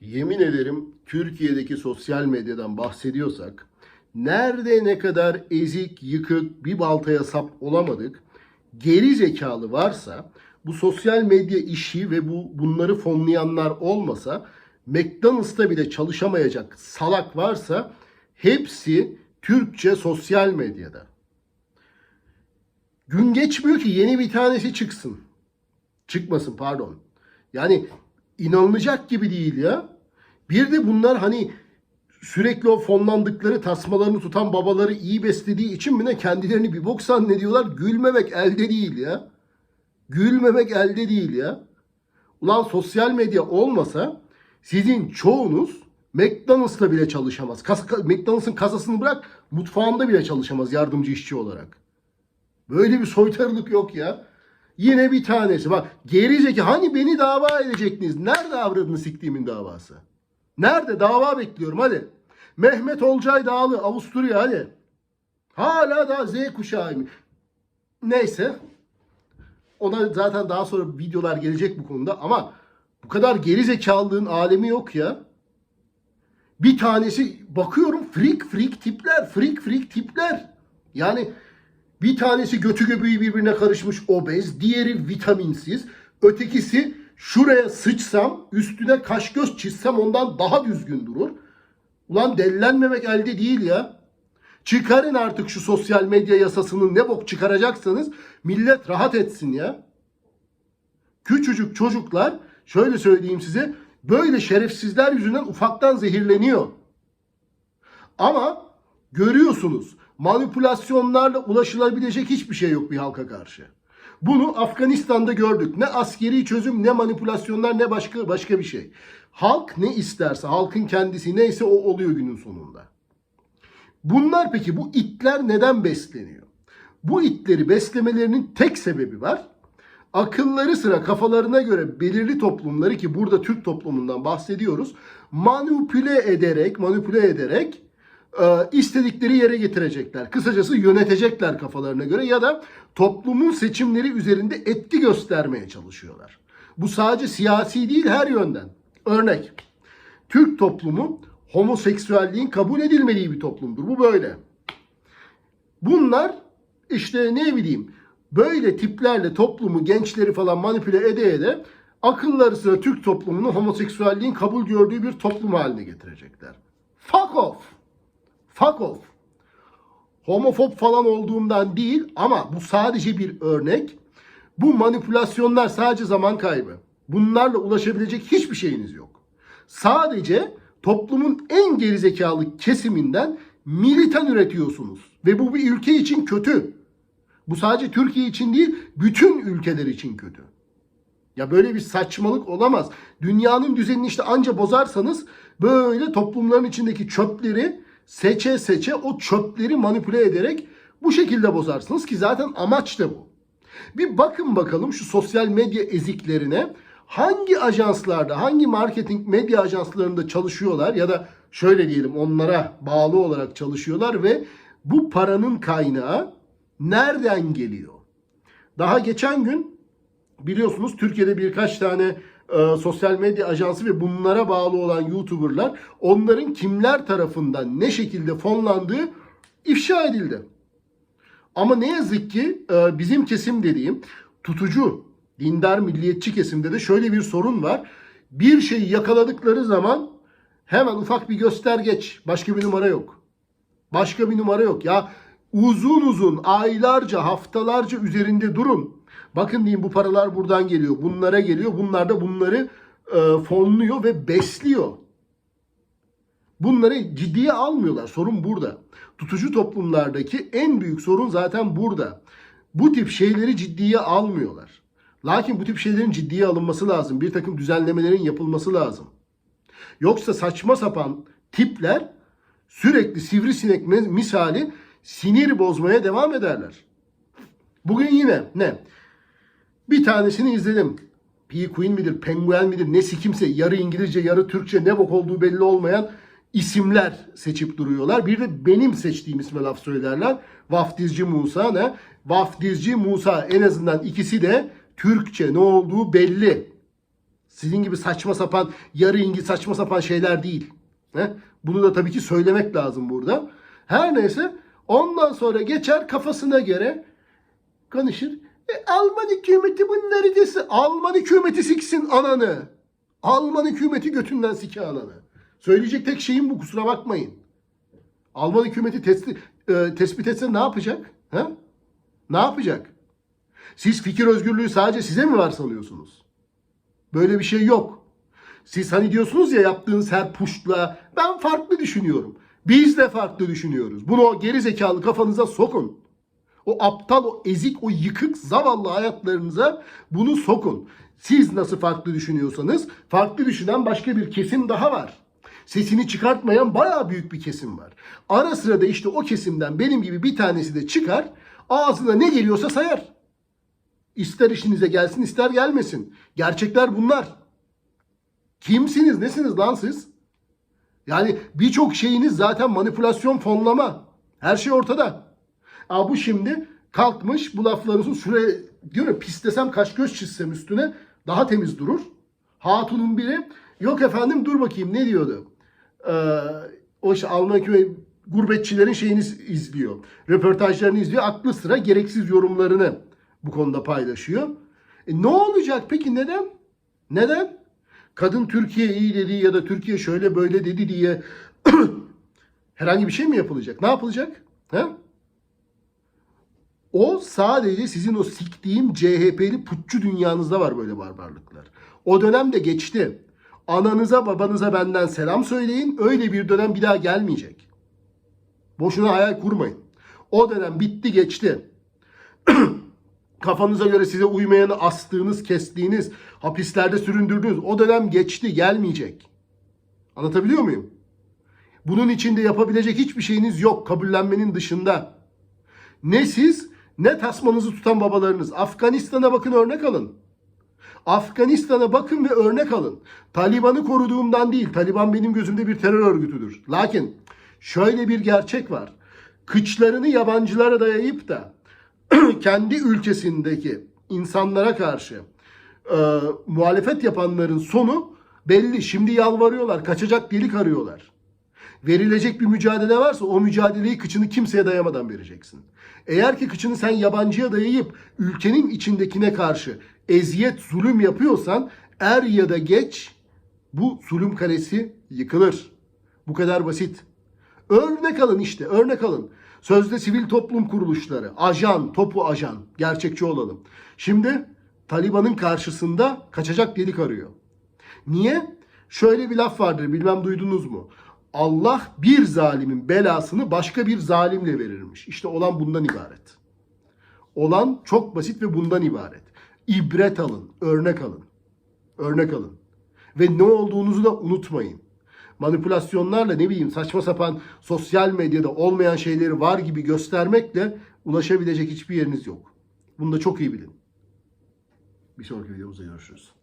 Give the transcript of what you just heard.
Yemin ederim Türkiye'deki sosyal medyadan bahsediyorsak nerede ne kadar ezik, yıkık, bir baltaya sap olamadık. Geri zekalı varsa bu sosyal medya işi ve bu bunları fonlayanlar olmasa McDonald's'ta bile çalışamayacak salak varsa hepsi Türkçe sosyal medyada. Gün geçmiyor ki yeni bir tanesi çıksın. Çıkmasın pardon. Yani inanılacak gibi değil ya. Bir de bunlar hani sürekli o fonlandıkları tasmalarını tutan babaları iyi beslediği için mi ne kendilerini bir bok zannediyorlar. Gülmemek elde değil ya. Gülmemek elde değil ya. Ulan sosyal medya olmasa sizin çoğunuz McDonald's'ta bile çalışamaz. Kas, McDonald's'ın kasasını bırak mutfağında bile çalışamaz yardımcı işçi olarak. Böyle bir soytarılık yok ya. Yine bir tanesi. Bak gerizeki hani beni dava edecektiniz. Nerede avradını siktiğimin davası? Nerede? Dava bekliyorum hadi. Mehmet Olcay Dağlı Avusturya hadi. Hala daha Z kuşağıyım. Neyse. Ona zaten daha sonra videolar gelecek bu konuda ama bu kadar geri zekalılığın alemi yok ya. Bir tanesi bakıyorum freak freak tipler, freak freak tipler. Yani bir tanesi götü göbeği birbirine karışmış obez, diğeri vitaminsiz, ötekisi şuraya sıçsam, üstüne kaş göz çizsem ondan daha düzgün durur. Ulan dellenmemek elde değil ya. Çıkarın artık şu sosyal medya yasasını ne bok çıkaracaksanız millet rahat etsin ya. Küçücük çocuklar şöyle söyleyeyim size böyle şerefsizler yüzünden ufaktan zehirleniyor. Ama görüyorsunuz manipülasyonlarla ulaşılabilecek hiçbir şey yok bir halka karşı. Bunu Afganistan'da gördük. Ne askeri çözüm, ne manipülasyonlar, ne başka başka bir şey. Halk ne isterse, halkın kendisi neyse o oluyor günün sonunda. Bunlar peki bu itler neden besleniyor? Bu itleri beslemelerinin tek sebebi var. Akılları sıra kafalarına göre belirli toplumları ki burada Türk toplumundan bahsediyoruz. Manipüle ederek, manipüle ederek istedikleri yere getirecekler. Kısacası yönetecekler kafalarına göre ya da toplumun seçimleri üzerinde etki göstermeye çalışıyorlar. Bu sadece siyasi değil her yönden. Örnek, Türk toplumu homoseksüelliğin kabul edilmediği bir toplumdur. Bu böyle. Bunlar işte ne bileyim böyle tiplerle toplumu, gençleri falan manipüle ede ede akılları sıra Türk toplumunu homoseksüelliğin kabul gördüğü bir toplum haline getirecekler. Fuck off. Fuck off. Homofob falan olduğumdan değil ama bu sadece bir örnek. Bu manipülasyonlar sadece zaman kaybı. Bunlarla ulaşabilecek hiçbir şeyiniz yok. Sadece toplumun en gerizekalı kesiminden militan üretiyorsunuz. Ve bu bir ülke için kötü. Bu sadece Türkiye için değil, bütün ülkeler için kötü. Ya böyle bir saçmalık olamaz. Dünyanın düzenini işte anca bozarsanız böyle toplumların içindeki çöpleri seçe seçe o çöpleri manipüle ederek bu şekilde bozarsınız ki zaten amaç da bu. Bir bakın bakalım şu sosyal medya eziklerine hangi ajanslarda, hangi marketing medya ajanslarında çalışıyorlar ya da şöyle diyelim onlara bağlı olarak çalışıyorlar ve bu paranın kaynağı nereden geliyor? Daha geçen gün biliyorsunuz Türkiye'de birkaç tane e, sosyal medya ajansı ve bunlara bağlı olan YouTuber'lar onların kimler tarafından ne şekilde fonlandığı ifşa edildi. Ama ne yazık ki e, bizim kesim dediğim tutucu, dindar, milliyetçi kesimde de şöyle bir sorun var. Bir şeyi yakaladıkları zaman hemen ufak bir göstergeç, başka bir numara yok. Başka bir numara yok. Ya uzun uzun aylarca, haftalarca üzerinde durun. Bakın diyeyim bu paralar buradan geliyor, bunlara geliyor. Bunlar da bunları e, fonluyor ve besliyor. Bunları ciddiye almıyorlar. Sorun burada. Tutucu toplumlardaki en büyük sorun zaten burada. Bu tip şeyleri ciddiye almıyorlar. Lakin bu tip şeylerin ciddiye alınması lazım. Bir takım düzenlemelerin yapılması lazım. Yoksa saçma sapan tipler sürekli sivrisinek misali sinir bozmaya devam ederler. Bugün yine ne? Bir tanesini izledim. P. Queen midir, penguen midir, nesi kimse yarı İngilizce, yarı Türkçe ne bok olduğu belli olmayan isimler seçip duruyorlar. Bir de benim seçtiğim isme laf söylerler. Vaftizci Musa ne? Vaftizci Musa en azından ikisi de Türkçe ne olduğu belli. Sizin gibi saçma sapan, yarı İngiliz saçma sapan şeyler değil. He? Bunu da tabii ki söylemek lazım burada. Her neyse ondan sonra geçer kafasına göre konuşur. E, Alman hükümeti bunları desin. Alman hükümeti siksin ananı. Alman hükümeti götünden sike ananı. Söyleyecek tek şeyim bu kusura bakmayın. Alman hükümeti testi, e, tespit etse ne yapacak? Ha? Ne yapacak? Siz fikir özgürlüğü sadece size mi var sanıyorsunuz? Böyle bir şey yok. Siz hani diyorsunuz ya yaptığınız her puşla ben farklı düşünüyorum. Biz de farklı düşünüyoruz. Bunu geri zekalı kafanıza sokun. O aptal, o ezik, o yıkık, zavallı hayatlarınıza bunu sokun. Siz nasıl farklı düşünüyorsanız farklı düşünen başka bir kesim daha var. Sesini çıkartmayan bayağı büyük bir kesim var. Ara sıra da işte o kesimden benim gibi bir tanesi de çıkar, ağzına ne geliyorsa sayar. İster işinize gelsin ister gelmesin. Gerçekler bunlar. Kimsiniz nesiniz lan siz? Yani birçok şeyiniz zaten manipülasyon fonlama. Her şey ortada. Aa, bu şimdi kalkmış bu laflarınızı şuraya diyor ya pis desem kaş göz çizsem üstüne daha temiz durur. Hatunun biri yok efendim dur bakayım ne diyordu? Ee, o işte Alman hükümet gurbetçilerin şeyini izliyor. Röportajlarını izliyor. Aklı sıra gereksiz yorumlarını bu konuda paylaşıyor. E ne olacak peki neden? Neden? Kadın Türkiye iyi dedi ya da Türkiye şöyle böyle dedi diye herhangi bir şey mi yapılacak? Ne yapılacak? Ha? O sadece sizin o siktiğim CHP'li putçu dünyanızda var böyle barbarlıklar. O dönem de geçti. Ananıza babanıza benden selam söyleyin. Öyle bir dönem bir daha gelmeyecek. Boşuna hayal kurmayın. O dönem bitti geçti. Kafanıza göre size uymayanı astığınız, kestiğiniz, hapislerde süründürdüğünüz o dönem geçti, gelmeyecek. Anlatabiliyor muyum? Bunun içinde yapabilecek hiçbir şeyiniz yok kabullenmenin dışında. Ne siz ne tasmanızı tutan babalarınız. Afganistan'a bakın örnek alın. Afganistan'a bakın ve örnek alın. Taliban'ı koruduğumdan değil. Taliban benim gözümde bir terör örgütüdür. Lakin şöyle bir gerçek var. Kıçlarını yabancılara dayayıp da kendi ülkesindeki insanlara karşı e, muhalefet yapanların sonu belli. Şimdi yalvarıyorlar. Kaçacak delik arıyorlar. Verilecek bir mücadele varsa o mücadeleyi kıçını kimseye dayamadan vereceksin. Eğer ki kıçını sen yabancıya dayayıp ülkenin içindekine karşı eziyet, zulüm yapıyorsan er ya da geç bu zulüm kalesi yıkılır. Bu kadar basit. Örnek alın işte, örnek alın. Sözde sivil toplum kuruluşları, ajan, topu ajan, gerçekçi olalım. Şimdi Taliban'ın karşısında kaçacak delik arıyor. Niye? Şöyle bir laf vardır, bilmem duydunuz mu? Allah bir zalimin belasını başka bir zalimle verirmiş. İşte olan bundan ibaret. Olan çok basit ve bundan ibaret. İbret alın, örnek alın. Örnek alın. Ve ne olduğunuzu da unutmayın. Manipülasyonlarla ne bileyim saçma sapan sosyal medyada olmayan şeyleri var gibi göstermekle ulaşabilecek hiçbir yeriniz yok. Bunu da çok iyi bilin. Bir sonraki videomuzda görüşürüz.